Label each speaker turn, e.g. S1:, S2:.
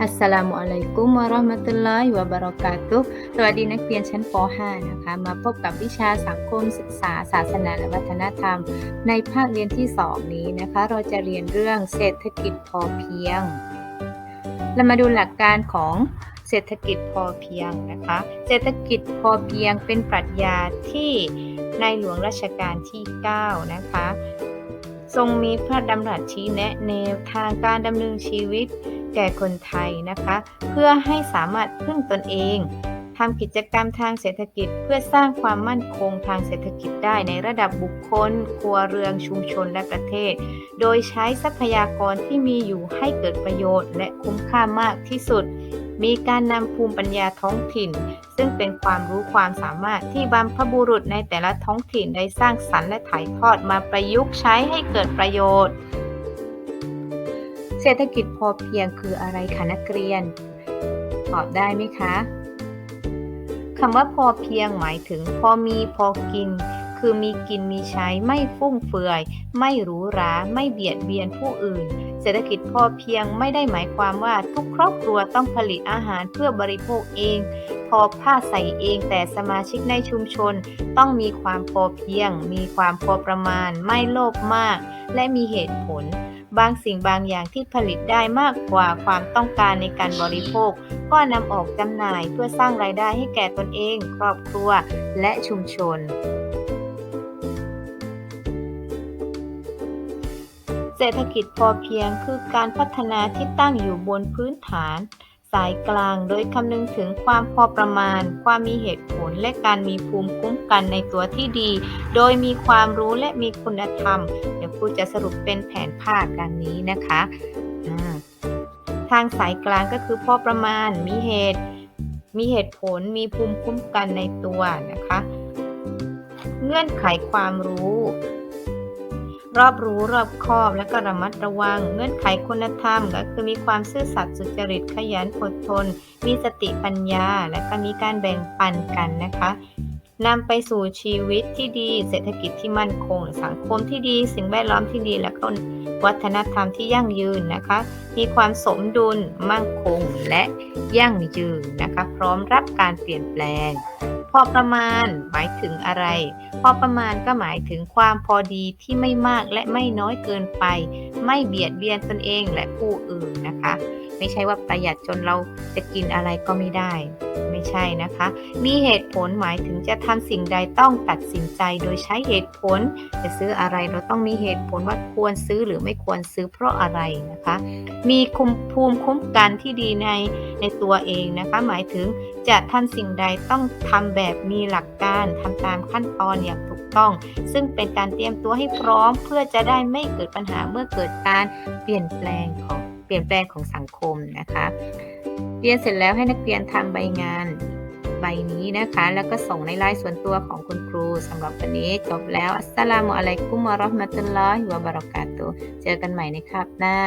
S1: อัสสลามุอะลัยกุมวะเราะห์มะตุลลอฮิวะบะเราะกาตุสวัสดีนักเรียนชั้นป .5 นะคะ มาพบกับวิชาสังคมศึกษา ศาสนาและวัฒนธรรม ในภาคเรียนที่ 2 นี้นะคะ เราจะเรียนเรื่องเศรษฐกิจพอเพียง เรามาดูหลักการของเศรษฐกิจพอเพียงนะคะ เศรษฐกิจพอเพียงเป็นปรัชญาที่ในหลวงรัชกาลที่ 9 นะคะ ทรงมีพระดำรัสชี้แนะแนวทางการดำเนินชีวิต แก่คนไทยนะคะ เพื่อให้สามารถพึ่งตนเองทำกิจกรรมทางเศรษฐกิจเพื่อสร้างความมั่นคงทางเศรษฐกิจได้ในระดับบุคคล ครัวเรือนชุมชนและประเทศ โดยใช้ทรัพยากรที่มีอยู่ให้เกิดประโยชน์ และคุ้มค่ามากที่สุด มีการนำภูมิปัญญาท้องถิ่น ซึ่งเป็นความรู้ความสามารถที่บรรพบุรุษในแต่ละท้องถิ่นได้สร้างสรรค์และถ่ายทอดมาประยุกต์ใช้ให้เกิดประโยชน์ เศรษฐกิจพอเพียงคืออะไรคะนักเรียน ตอบได้ไหมคะคำว่าพอเพียงหมายถึงพอมีพอกิน คือมีกินมีใช้ไม่ฟุ่มเฟือย ไม่หรูหราไม่เบียดเบียนผู้อื่น เศรษฐกิจพอเพียงไม่ได้หมายความว่าทุกครอบครัวต้องผลิตอาหารเพื่อบริโภคเองพอผ้าใส่เองแต่สมาชิกในชุมชน ต้องมีความพอเพียง มีความพอประมาณ ไม่โลภมาก และมีเหตุผล บางสิ่งบางอย่างที่ผลิตได้มากกว่าความต้องการในการบริโภค ก็นำออกจำหน่ายเพื่อสร้างรายได้ให้แก่ตนเอง ครอบครัว และชุมชนเศรษฐกิจพอเพียงคือการพัฒนาที่ตั้งอยู่บนพื้นฐาน สายกลาง โดยคำนึงถึงความพอประมาณ ความมีเหตุผลและการมีภูมิคุ้มกันในตัวที่ดี โดยมีความรู้และมีคุณธรรม เดี๋ยวครูจะสรุปเป็นแผนภาพดังนี้นะคะทางสายกลางก็คือพอประมาณมีเหตุ มีเหตุผลมีภูมิคุ้มกันในตัวนะคะ เงื่อนไขความรู้ รอบรู้รอบคอบและก็ระมัดระวัง เงื่อนไขคุณธรรม ก็คือมีความซื่อสัตย์สุจริตขยันอดทน มีสติปัญญา และก็มีการแบ่งปันกันนะคะนำไปสู่ชีวิตที่ดี เศรษฐกิจที่มั่นคง สังคมที่ดี สิ่งแวดล้อมที่ดี และก็วัฒนธรรมที่ยั่งยืนนะคะ มีความสมดุล มั่นคง และยั่งยืนนะคะ พร้อมรับการเปลี่ยนแปลง พอประมาณหมายถึงอะไร พอประมาณก็หมายถึงความพอดีที่ไม่มากและไม่น้อยเกินไป ไม่เบียดเบียนตนเองและผู้อื่นนะคะ ไม่ใช่ว่าประหยัดจนเราจะกินอะไรก็ไม่ได้ ไม่ใช่นะคะ มีเหตุผลหมายถึงจะทำสิ่งใดต้องตัดสินใจโดยใช้เหตุผล จะซื้ออะไรเราต้องมีเหตุผลว่าควรซื้อหรือไม่ควรซื้อเพราะอะไรนะคะ มีคุมภูมิคุ้มกันที่ดีในในตัวเองนะคะ หมายถึงจะทำสิ่งใดต้องทำแบบมีหลักการทำตามขั้นตอนอย่างถูกต้อง ซึ่งเป็นการเตรียมตัวให้พร้อมเพื่อจะได้ไม่เกิดปัญหาเมื่อเกิดการเปลี่ยนแปลงของเปลี่ยนแปลงของสังคมนะคะ เรียนเสร็จแล้วให้นักเรียนทำใบงานใบนี้นะคะ แล้วก็ส่งในไลน์ส่วนตัวของคุณครูสำหรับวันนี้จบแล้วอัสสลามุอะลัยกุมวะราะห์มะตุลลอฮิวะบะเราะกาตุเจอกันใหม่ในคาบหน้า